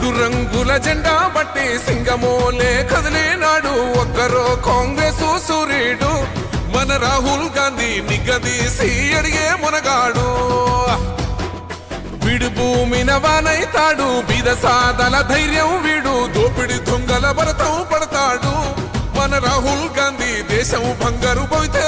మూడు రంగుల జెండా బట్టి సింగమోలే కదిలేనాడు ఒక్కరో కాంగ్రెస్ సూర్యుడు. మన రాహుల్ గాంధీ నిగదీసి అడిగే మునగాడు. వీడు భూమిన వానైతాడు బీద సాదల ధైర్యం వీడు దోపిడి దొంగల భరతం పడతాడు. మన రాహుల్ గాంధీ దేశం బంగారు పోతే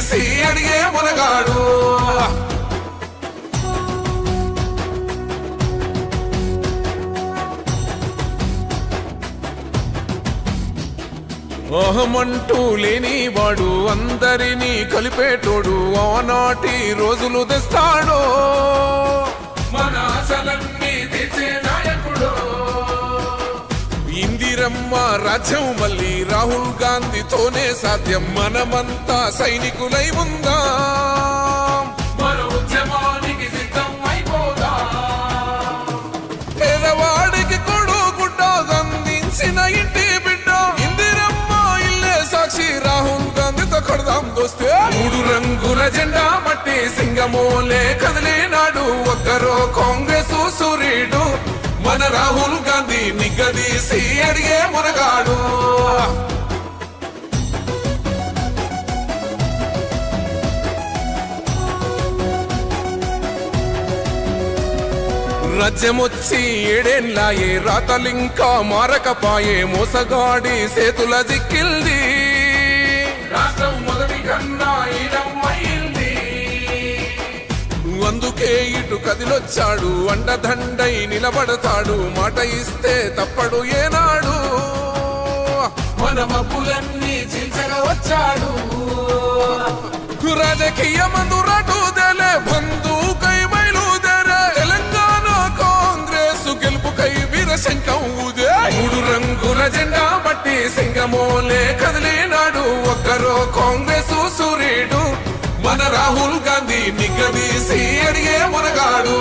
నిగ్గదీసి అడిగే మునగాడు. అహమంటూ లేని వాడు అందరినీ కలిపేటోడు ఆనాటి రోజులు తెస్తాడు. మన ఇందిరమ్మ రాజ్యం మళ్ళీ రాహుల్ గాంధీతోనే సాధ్యం. మనమంతా సైనికులై ఉందా. మరో ఉద్యమానికి సిద్ధం అయిపోదా. పేదవాడికి కొడు అందించిన ఇంటి బిడ్డ. ఇందిరమ్మ ఇల్లే సాక్షి రాహుల్ గాంధీతో కొడదాం దోస్తే. మూడు రంగుల జెండా బట్టి సింగమోలే కదిలినాడు. ఒక్కరో కాంగ్రెస్ సూర్యుడు. మన రాహుల్ గాంధీ నిగ్గదీసి అడిగే మునగాడు. రాజ్యమొచ్చి ఏడేళ్ళాయే రాతలింకా మారకపాయే మోసగాడి సేతుల జిక్కిల్ది. రాష్ట్రం మొదటి కన్నా అందుకే ఇటు కదిలొచ్చాడు అండదండై నిలబడతాడు మాట ఇస్తే తప్పడు ఏనాడు. మన మబ్బులన్నీ చీల్చగా వచ్చాడు. రాజకీయ మందు రటుదలే బంధుకై బయలుదేరే తెలంగాణ కాంగ్రెస్ గెలుపుకై వీరశంకం ఊదే. మూడు రంగుల జెండా బట్టి సింగమోలే కదిలినాడు. ఒక్కరో కాంగ్రెస్ సూర్యుడు మన రాహుల్ గాంధీ నిగ్గదీసి అడిగే మునగాడు.